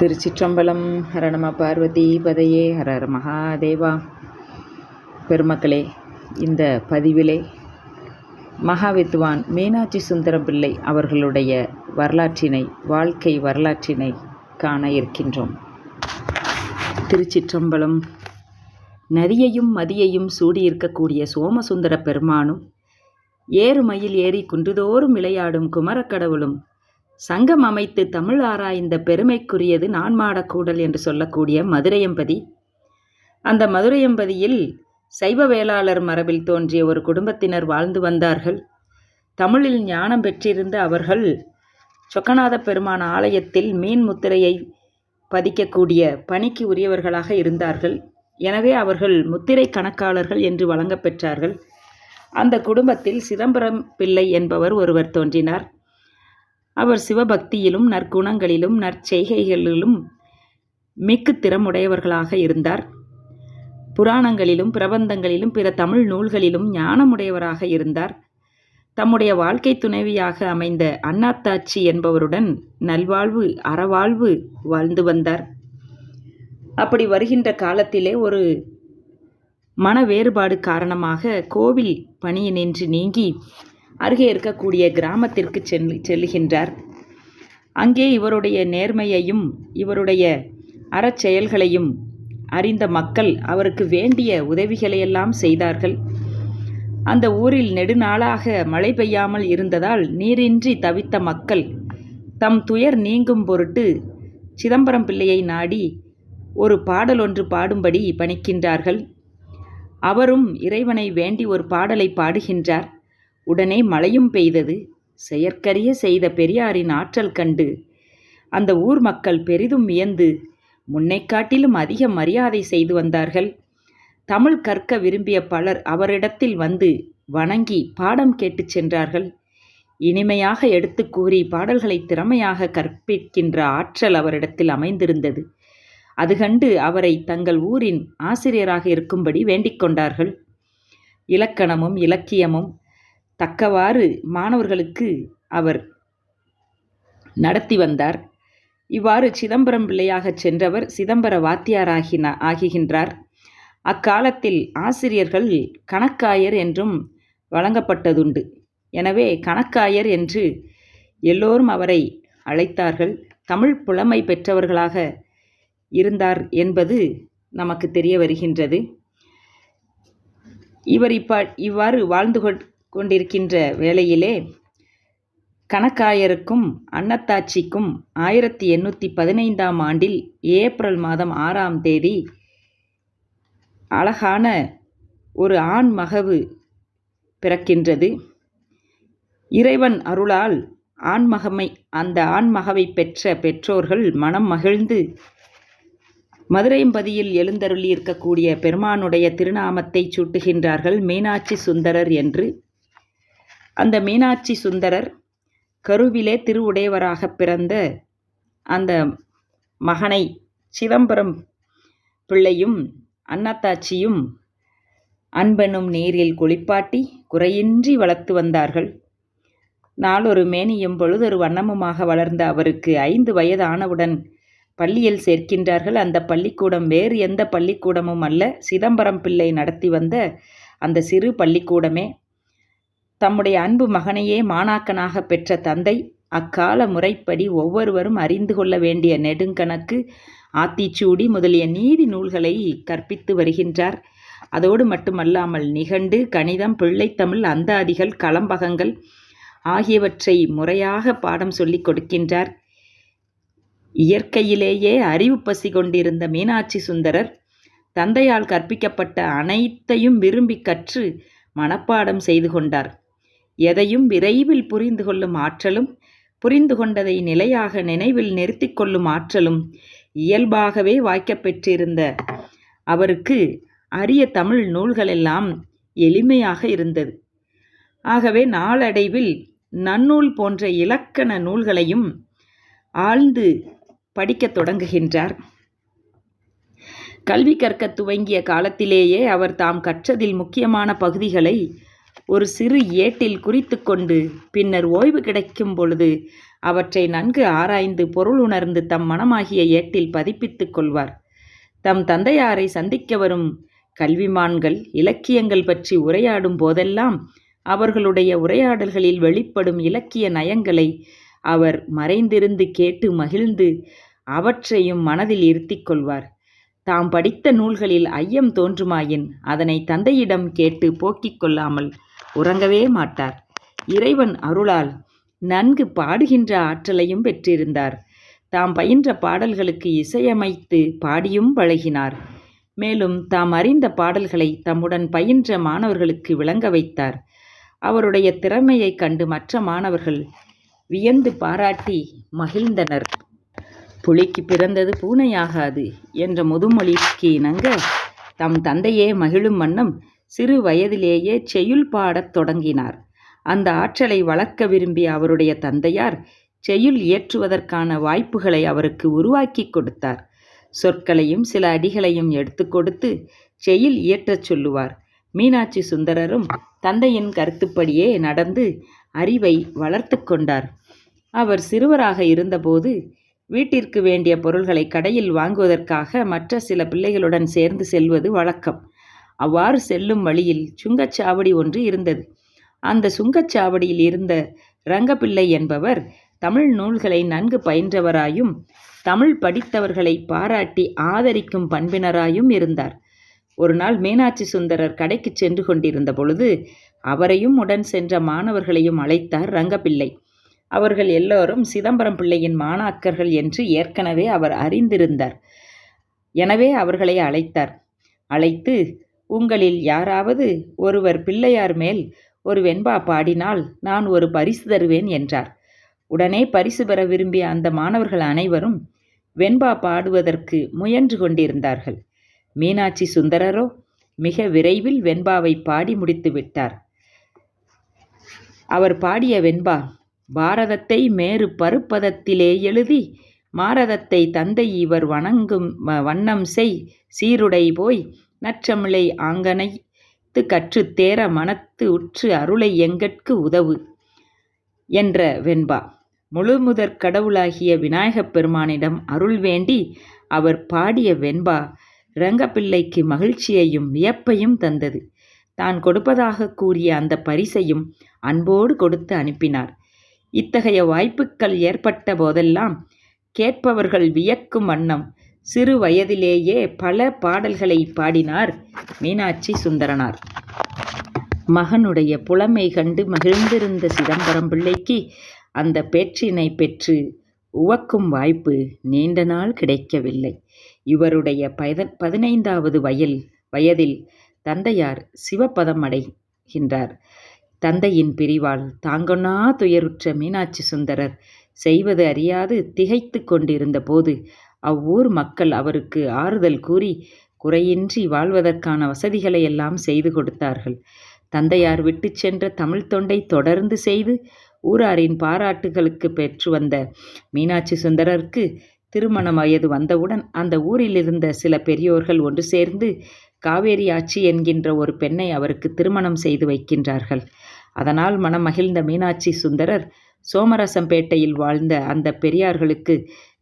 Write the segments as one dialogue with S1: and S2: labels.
S1: திருச்சிற்றம்பலம் ஹரணம பார்வதி பதையே ஹர மகாதேவா. பெருமக்களே இந்த பதிவிலே மகாவித்வான் மீனாட்சி சுந்தரம் பிள்ளை அவர்களுடைய வரலாற்றினை வாழ்க்கை வரலாற்றினை காண இருக்கின்றோம். திருச்சிற்றம்பலம் நதியையும் மதியையும் சூடியிருக்கக்கூடிய சோமசுந்தர பெருமானும் ஏறுமையில் ஏறி குன்றுதோறும் விளையாடும் குமரக்கடவுளும் சங்கம் அமைத்து தமிழ் ஆராய்ந்த பெருமைக்குரியது நான்மாடக்கூடல் என்று சொல்லக்கூடிய மதுரையம்பதி. அந்த மதுரையம்பதியில் சைவ வேளாளர் மரபில் தோன்றிய ஒரு குடும்பத்தினர் வாழ்ந்து வந்தார்கள். தமிழில் ஞானம் பெற்றிருந்த அவர்கள் சொக்கநாத பெருமான ஆலயத்தில் மீன் முத்திரையை பதிக்கக்கூடிய பணிக்கு உரியவர்களாக இருந்தார்கள். எனவே அவர்கள் முத்திரை கணக்காளர்கள் என்று வழங்கப்பெற்றார்கள் அந்த குடும்பத்தில் சிதம்பரம் பிள்ளை என்பவர் ஒருவர் தோன்றினார். அவர் சிவபக்தியிலும் நற்குணங்களிலும் நற்செய்கைகளிலும் மிக்கு திறமுடையவர்களாக இருந்தார். புராணங்களிலும் பிரபந்தங்களிலும் பிற தமிழ் நூல்களிலும் ஞானமுடையவராக இருந்தார். தம்முடைய வாழ்க்கை துணைவியாக அமைந்த அண்ணாத்தாச்சி என்பவருடன் நல்வாழ்வு அறவாழ்வு வாழ்ந்து வந்தார். அப்படி வருகின்ற காலத்திலே ஒரு மன வேறுபாடு காரணமாக கோவில் பணியினின்று நீங்கி அருகே இருக்கக்கூடிய கிராமத்திற்கு செல் செல்லுகின்றார். அங்கே இவருடைய நேர்மையையும் இவருடைய அறச்செயல்களையும் அறிந்த மக்கள் அவருக்கு வேண்டிய உதவிகளையெல்லாம் செய்தார்கள். அந்த ஊரில் நெடுநாளாக மழை பெய்யாமல் இருந்ததால் நீரின்றி தவித்த மக்கள் தம் துயர் நீங்கும் பொருட்டு சிதம்பரம் பிள்ளையை நாடி ஒரு பாடல் ஒன்று பாடும்படி பணிக்கின்றார்கள். அவரும் இறைவனை வேண்டி ஒரு பாடலை பாடுகின்றார். உடனே மழையும் பெய்தது. செயற்கரிய செய்த பெரியாரின் ஆற்றல் கண்டு அந்த ஊர் மக்கள் பெரிதும் வியந்து முன்னை காட்டிலும் அதிக மரியாதை செய்து வந்தார்கள். தமிழ் கற்க விரும்பிய பலர் அவரிடத்தில் வந்து வணங்கி பாடம் கேட்டுச் சென்றார்கள். இனிமையாக எடுத்து கூறி பாடல்களை திறமையாக கற்பிக்கின்ற ஆற்றல் அவரிடத்தில் அமைந்திருந்தது. அது கண்டு அவரை தங்கள் ஊரின் ஆசிரியராக இருக்கும்படி வேண்டிக் கொண்டார்கள். இலக்கணமும் இலக்கியமும் தக்கவாறு மாணவர்களுக்கு அவர் நடத்தி வந்தார். இவ்வாறு சிதம்பரம் பிள்ளையாகச் சென்றவர் சிதம்பர வாத்தியாராகின ஆகின்றார் அக்காலத்தில் ஆசிரியர்கள் கணக்காயர் என்றும் வழங்கப்பட்டதுண்டு. எனவே கணக்காயர் என்று எல்லோரும் அவரை அழைத்தார்கள். தமிழ் புலமை பெற்றவர்களாக இருந்தார் என்பது நமக்கு தெரிய வருகின்றது. இவர் இப்ப இவ்வாறு வாழ்ந்து கொண்டிருக்கின்ற வேளையிலே கணக்காயருக்கும் அன்னத்தாச்சிக்கும் ஆயிரத்தி எண்ணூற்றி பதினைந்தாம் ஆண்டில் ஏப்ரல் மாதம் ஆறாம் தேதி அழகான ஒரு ஆண் மகவு பிறக்கின்றது. இறைவன் அருளால் ஆண்மகமை அந்த ஆண்மகவை பெற்ற பெற்றோர்கள் மனம் மகிழ்ந்து மதுரையம்பதியில் எழுந்தருளி இருக்கக்கூடிய பெருமானுடைய திருநாமத்தை சூட்டுகின்றார்கள் மீனாட்சி சுந்தரர் என்று. அந்த மீனாட்சி சுந்தரர் கருவிலே திருவுடையவராக பிறந்த அந்த மகனை சிதம்பரம் பிள்ளையும் அன்னத்தாச்சியும் அன்பனும் நீரில் குளிப்பாட்டி குறையின்றி வளர்த்து வந்தார்கள். நாளொரு மேனியும் பொழுதொரு வண்ணமுமாக வளர்ந்த அவருக்கு ஐந்து வயதானவுடன் பள்ளியில் சேர்க்கின்றார்கள். அந்த பள்ளிக்கூடம் வேறு எந்த பள்ளிக்கூடமும் அல்ல. சிதம்பரம் பிள்ளை நடத்தி வந்த அந்த சிறு பள்ளிக்கூடமே. தம்முடைய அன்பு மகனையே மாணாக்கனாக பெற்ற தந்தை அக்கால முறைப்படி ஒவ்வொருவரும் அறிந்து கொள்ள வேண்டிய நெடுங்கணக்கு ஆத்திச்சூடி முதலிய நீதி நூல்களை கற்பித்து வருகின்றார். அதோடு மட்டுமல்லாமல் நிகண்டு கணிதம் பிள்ளைத்தமிழ் அந்தாதிகள் களம்பகங்கள் ஆகியவற்றை முறையாக பாடம் சொல்லிக் கொடுக்கின்றார். இயற்கையிலேயே அறிவு பசி கொண்டிருந்த மீனாட்சி சுந்தரர் தந்தையால் கற்பிக்கப்பட்ட அனைத்தையும் விரும்பி கற்று மனப்பாடம் செய்து கொண்டார். எதையும் விரைவில் புரிந்து கொள்ளும் ஆற்றலும் புரிந்து கொண்டதை நிலையாக நினைவில் நிறுத்தி கொள்ளும் ஆற்றலும் இயல்பாகவே வாய்க்கப்பெற்றிருந்த அவருக்கு அரிய தமிழ் நூல்களெல்லாம் எளிமையாக இருந்தது. ஆகவே நாளடைவில் நன்னூல் போன்ற இலக்கண நூல்களையும் ஆழ்ந்து படிக்கத் தொடங்குகின்றார். கல்வி கற்க துவங்கிய காலத்திலேயே அவர் தாம் கற்றதில் முக்கியமான பகுதிகளை ஒரு சிறு ஏட்டில் குறித்து கொண்டு பின்னர் ஓய்வு கிடைக்கும் பொழுது அவற்றை நன்கு ஆராய்ந்து பொருள் உணர்ந்து தம் மனமாகிய ஏட்டில் பதிப்பித்துக் கொள்வார். தம் தந்தையாரை சந்திக்க வரும் கல்விமான்கள் இலக்கியங்கள் பற்றி உரையாடும் போதெல்லாம் அவர்களுடைய உரையாடல்களில் வெளிப்படும் இலக்கிய நயங்களை அவர் மறைந்திருந்து கேட்டு மகிழ்ந்து அவற்றையும் மனதில் இருத்திக் கொள்வார். தாம் படித்த நூல்களில் ஐயம் தோன்றுமாயின் அதனை தந்தையிடம் கேட்டு போக்கிக் கொள்ளாமல் உறங்கவே மாட்டார். இறைவன் அருளால் நன்கு பாடுகின்ற ஆற்றலையும் பெற்றிருந்தார். தாம் பயின்ற பாடல்களுக்கு இசையமைத்து பாடியும் பழகினார். மேலும் தாம் அறிந்த பாடல்களை தம்முடன் பயின்ற மாணவர்களுக்கு விளங்க வைத்தார். அவருடைய திறமையைக் கண்டு மற்ற மாணவர்கள் வியந்து பாராட்டி மகிழ்ந்தனர். புலிக்கு பிறந்தது பூனையாகாது என்ற முதுமொழிக்கு இணங்க தம் தந்தையே மகிழும் வண்ணம் சிறு வயதிலேயே செய்யுள் பாடத் தொடங்கினார். அந்த ஆற்றலை வளர்க்க விரும்பிய அவருடைய தந்தையார் செய்யுள் இயற்றுவதற்கான வாய்ப்புகளை அவருக்கு உருவாக்கி கொடுத்தார். சொற்களையும் சில அடிகளையும் எடுத்து கொடுத்து செய்யுள் இயற்றச் சொல்லுவார். மீனாட்சி சுந்தரரும் தந்தையின் கருத்துப்படியே நடந்து அறிவை வளர்த்து கொண்டார். அவர் சிறுவராக இருந்தபோது வீட்டிற்கு வேண்டிய பொருள்களை கடையில் வாங்குவதற்காக மற்ற சில பிள்ளைகளுடன் சேர்ந்து செல்வது வழக்கம். அவ்வாறு செல்லும் வழியில் சுங்கச்சாவடி ஒன்று இருந்தது. அந்த சுங்கச்சாவடியில் இருந்த ரங்கப்பிள்ளை என்பவர் தமிழ் நூல்களை நன்கு பயின்றவராயும் தமிழ் படித்தவர்களை பாராட்டி ஆதரிக்கும் பண்பினராயும் இருந்தார். ஒரு நாள் மீனாட்சி சுந்தரர் கடைக்கு சென்று கொண்டிருந்த பொழுது அவரையும் உடன் சென்ற மாணவர்களையும் அழைத்தார் ரங்கப்பிள்ளை. அவர்கள் எல்லோரும் சிதம்பரம் பிள்ளையின் மாணாக்கர்கள் என்று ஏற்கனவே அவர் அறிந்திருந்தார். எனவே அவர்களை அழைத்தார். அழைத்து உங்களில் யாராவது ஒருவர் பிள்ளையார் மேல் ஒரு வெண்பா பாடினால் நான் ஒரு பரிசு தருவேன் என்றார். உடனே பரிசு பெற விரும்பிய அந்த மாணவர்கள் அனைவரும் வெண்பா பாடுவதற்கு முயன்று கொண்டிருந்தார்கள். மீனாட்சி சுந்தரரோ மிக விரைவில் வெண்பாவை பாடி முடித்து விட்டார். அவர் பாடிய வெண்பா பாரதத்தை மேறு பருப்பதத்திலே எழுதி மாரதத்தை தந்தை இவர் வணங்கும் வண்ணம் செய் சீருடை போய் நற்றமிழை ஆங்கனைத்து கற்றுத் தேர மனத்து உற்று அருளை எங்கட்கு உதவு? என்ற வெண்பா. முழுமுதற் கடவுளாகிய விநாயகப் பெருமானிடம் அருள் வேண்டி அவர் பாடிய வெண்பா ரங்கப்பிள்ளைக்கு மகிழ்ச்சியையும் வியப்பையும் தந்தது. தான் கொடுப்பதாக கூறிய அந்த பரிசையும் அன்போடு கொடுத்து அனுப்பினார். இத்தகைய வாய்ப்புக்கள் ஏற்பட்ட போதெல்லாம் கேட்பவர்கள் வியக்கும் வண்ணம் சிறு வயதிலேயே பல பாடல்களை பாடினார் மீனாட்சி சுந்தரனார். மகனுடைய புலமை கண்டு மகிழ்ந்திருந்த சிதம்பரம் பிள்ளைக்கு அந்த பேற்றினை பெற்று உவக்கும் வாய்ப்பு நீண்ட நாள் கிடைக்கவில்லை. இவருடைய பத பதினைந்தாவது வயல் வயதில் தந்தையார் சிவபதம் அடைகின்றார். தந்தையின் பிரிவால் தாங்கொன்னா துயருற்ற மீனாட்சி சுந்தரர் செய்வது அறியாது திகைத்து கொண்டிருந்த போது அவ்வூர் மக்கள் அவருக்கு ஆறுதல் கூறி குறையின்றி வாழ்வதற்கான வசதிகளை எல்லாம் செய்து கொடுத்தார்கள். தந்தையார் விட்டு சென்ற தமிழ் தொண்டை தொடர்ந்து செய்து ஊராரின் பாராட்டுகளுக்கு பெற்று வந்த மீனாட்சி சுந்தரருக்கு திருமண வயது வந்தவுடன் அந்த ஊரில் இருந்த சில பெரியோர்கள் ஒன்று சேர்ந்து காவேரி ஆட்சி என்கின்ற ஒரு பெண்ணை அவருக்கு திருமணம் செய்து வைக்கின்றார்கள். அதனால் மனம் மகிழ்ந்த மீனாட்சி சுந்தரர் சோமரசம்பேட்டையில் வாழ்ந்த அந்த பெரியார்களுக்கு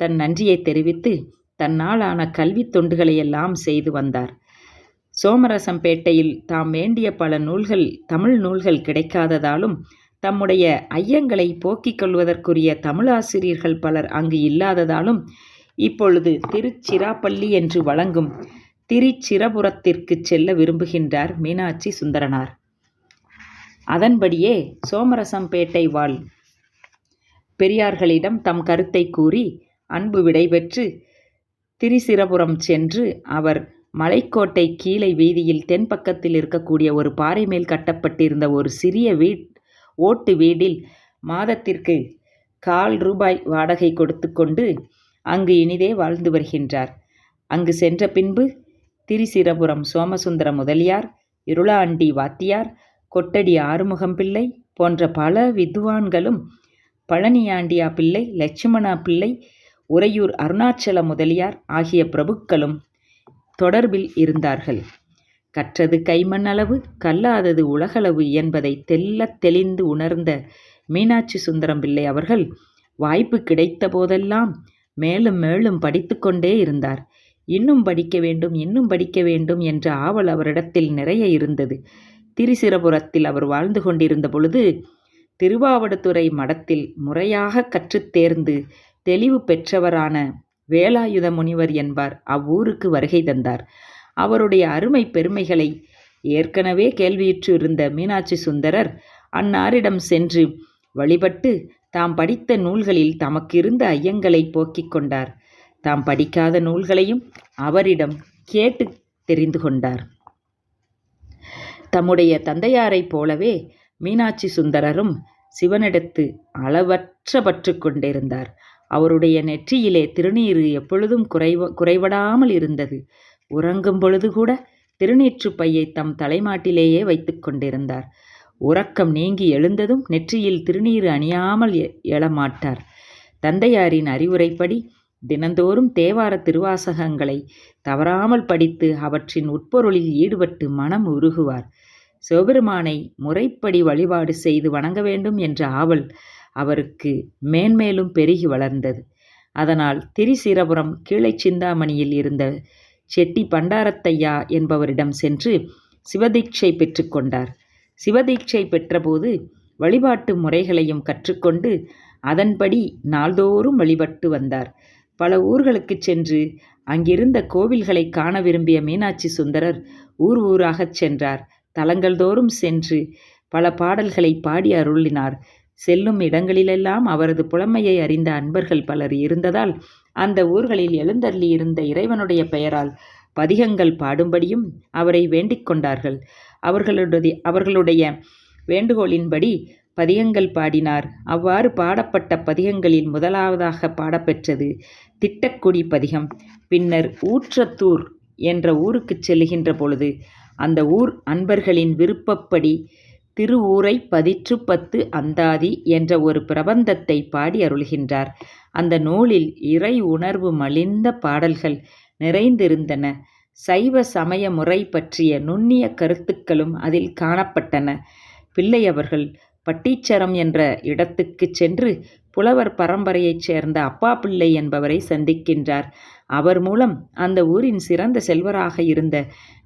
S1: தன் நன்றியை தெரிவித்து தன்னாலான கல்வி தொண்டுகளையெல்லாம் செய்து வந்தார். சோமரசம்பேட்டையில் தாம் வேண்டிய பல நூல்கள் தமிழ் நூல்கள் கிடைக்காததாலும் தம்முடைய ஐயங்களை போக்கிக் கொள்வதற்குரிய தமிழாசிரியர்கள் பலர் அங்கு இல்லாததாலும் இப்பொழுது திருச்சிராப்பள்ளி என்று வழங்கும் திருச்சிரபுரத்திற்கு செல்ல விரும்புகின்றார் மீனாட்சி சுந்தரனார். அதன்படியே சோமரசம்பேட்டை வாழ் பெரியார்களிடம் தம் கருத்தை கூறி அன்பு விடைபெற்று திரிசிரபுரம் சென்று அவர் மலைக்கோட்டை கீழே வீதியில் தென்பக்கத்தில் இருக்கக்கூடிய ஒரு பாறை மேல் கட்டப்பட்டிருந்த ஒரு சிறிய வீட் ஓட்டு வீடில் மாதத்திற்கு கால் ரூபாய் வாடகை கொடுத்து கொண்டு அங்கு இனிதே வாழ்ந்து வருகின்றார். அங்கு சென்ற பின்பு திரிசிரபுரம் சோமசுந்தர முதலியார் இருளாண்டி வாத்தியார் கொட்டடி ஆறுமுகம் பிள்ளை போன்ற பல வித்வான்களும் பழனியாண்டியா பிள்ளை லட்சுமணா பிள்ளை உறையூர் அருணாச்சல முதலியார் ஆகிய பிரபுக்களும் தொடர்பில் இருந்தார்கள். கற்றது கைமண் அளவு கல்லாதது உலகளவு என்பதை தெல்லத் தெளிந்து உணர்ந்த மீனாட்சி சுந்தரம் பிள்ளை அவர்கள் வாய்ப்பு கிடைத்த போதெல்லாம் மேலும் மேலும் படித்துக்கொண்டே இருந்தார். இன்னும் படிக்க வேண்டும் இன்னும் படிக்க வேண்டும் என்ற ஆவல் அவரிடத்தில் நிறைய இருந்தது. திரிசிரபுரத்தில் அவர் வாழ்ந்து கொண்டிருந்த பொழுது திருவாவடுதுறை மடத்தில் முறையாக கற்றுத் தேர்ந்து தெளிவு பெற்றவரான வேலாயுத முனிவர் என்பார். அவ்வூருக்கு வருகை தந்தார். அவருடைய அருமை பெருமைகளை ஏற்கனவே கேள்வியுற்று இருந்த மீனாட்சி சுந்தரர் அன்னாரிடம் சென்று வழிபட்டு தாம் படித்த நூல்களில் தமக்கிருந்த ஐயங்களை போக்கிக் கொண்டார். தாம் படிக்காத நூல்களையும் அவரிடம் கேட்டு தெரிந்து கொண்டார். தம்முடைய தந்தையாரைப் போலவே மீனாட்சி சுந்தரரும் சிவனிடத்து அளவற்ற பற்று கொண்டிருந்தார். அவருடைய நெற்றியிலே திருநீறு எப்பொழுதும் குறைவ குறைவடாமல் இருந்தது. உறங்கும் பொழுது கூட திருநீற்று பையை தம் தலைமாட்டிலேயே வைத்து கொண்டிருந்தார். உறக்கம் நீங்கி எழுந்ததும் நெற்றியில் திருநீறு அணியாமல் எழமாட்டார். தந்தையாரின் அறிவுரைப்படி தினந்தோறும் தேவார திருவாசகங்களை தவறாமல் படித்து அவற்றின் உட்பொருளில் ஈடுபட்டு மனம் உருகுவார். சிவபெருமானை முறைப்படி வழிபாடு செய்து வணங்க வேண்டும் என்ற ஆவல் அவருக்கு மேன்மேலும் பெருகி வளர்ந்தது. அதனால் திரிசீரபுரம் கீழை சிந்தாமணியில் இருந்த செட்டி பண்டாரத்தையா என்பவரிடம் சென்று சிவதீட்சை பெற்றுக்கொண்டார் சிவதீட்சை பெற்றபோது வழிபாட்டு முறைகளையும் கற்றுக்கொண்டு அதன்படி நாள்தோறும் வழிபட்டு வந்தார். பல ஊர்களுக்கு சென்று அங்கிருந்த கோவில்களை காண விரும்பிய மீனாட்சி சுந்தரர் ஊர் ஊராகச் சென்றார். தலங்கள் தோறும் சென்று பல பாடல்களை பாடி அருளினார். செல்லும் இடங்களிலெல்லாம் அவரது புலமையை அறிந்த அன்பர்கள் பலர் இருந்ததால் அந்த ஊர்களில் எழுந்தள்ளி இருந்த இறைவனுடைய பெயரால் பதிகங்கள் பாடும்படியும் அவரை வேண்டிக் கொண்டார்கள். அவர்களுடைய அவர்களுடைய வேண்டுகோளின்படி பதிகங்கள் பாடினார். அவ்வாறு பாடப்பட்ட பதிகங்களில் முதலாவதாக பாடப்பெற்றது திட்டக்குடி பதிகம். பின்னர் ஊற்றத்தூர் என்ற ஊருக்குச் செல்லுகின்ற பொழுது அந்த ஊர் அன்பர்களின் விருப்பப்படி திருவூரை பதிற்று பத்து அந்தாதி என்ற ஒரு பிரபந்தத்தை பாடி அருள்கின்றார். அந்த நூலில் இறை உணர்வு மலிந்த பாடல்கள் நிறைந்திருந்தன. சைவ சமய முறை பற்றிய நுண்ணிய கருத்துக்களும் அதில் காணப்பட்டன. பிள்ளை அவர்கள் பட்டீச்சரம் என்ற இடத்துக்குச் சென்று புலவர் பரம்பரையைச் சேர்ந்த அப்பா பிள்ளை என்பவரை சந்திக்கின்றார். அவர் மூலம் அந்த ஊரின் சிறந்த செல்வராக இருந்த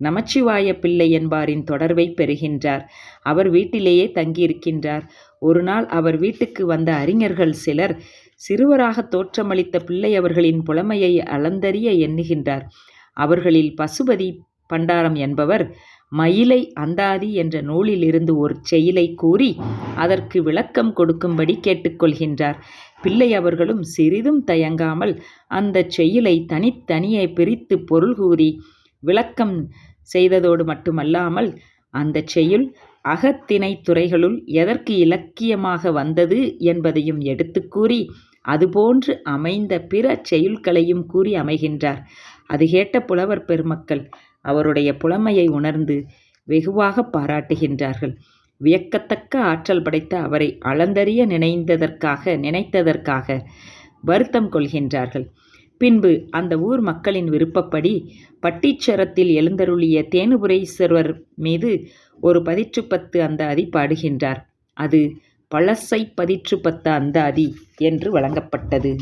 S1: நமச்சிவாய பிள்ளை என்பாரின் தொடர்பை பெறுகின்றார். அவர் வீட்டிலேயே தங்கியிருக்கின்றார். ஒரு நாள் அவர் வீட்டுக்கு வந்த அறிஞர்கள் சிலர் சிறுவராக தோற்றமளித்த பிள்ளை அவர்களின் புலமையை அளந்தறிய எண்ணுகின்றார். அவர்களில் பசுபதி பண்டாரம் என்பவர் மயிலை அந்தாதி என்ற நூலிலிருந்து ஒரு செயலை கூறி அதற்கு விளக்கம் கொடுக்கும்படி கேட்டுக்கொள்கின்றார். பிள்ளை அவர்களும் சிறிதும் தயங்காமல் அந்த செயலை தனித்தனியே பிரித்து பொருள் கூறி விளக்கம் செய்ததோடு மட்டுமல்லாமல் அந்த செயல் அகத்திணை துறைகளுள் எதற்கு இலக்கியமாக வந்தது என்பதையும் எடுத்து கூறி அதுபோன்று அமைந்த பிற செயல்களையும் கூறி அமைகின்றார். அது கேட்ட புலவர் பெருமக்கள் அவருடைய புலமையை உணர்ந்து வெகுவாக பாராட்டுகின்றார்கள். வியக்கத்தக்க ஆற்றல் படைத்த அவரை அளந்தறிய நினைந்ததற்காக நினைத்ததற்காக வருத்தம் கொள்கின்றார்கள். பின்பு அந்த ஊர் மக்களின் விருப்பப்படி பட்டீச்சரத்தில் எழுந்தருளிய தேனுபுரீஸ்வரர் மீது ஒரு பதிற்றுப்பத்து அந்த அதி பாடுகின்றார். அது பழசை பதிற்றுப்பத்த அந்த அதி என்று வழங்கப்பட்டது.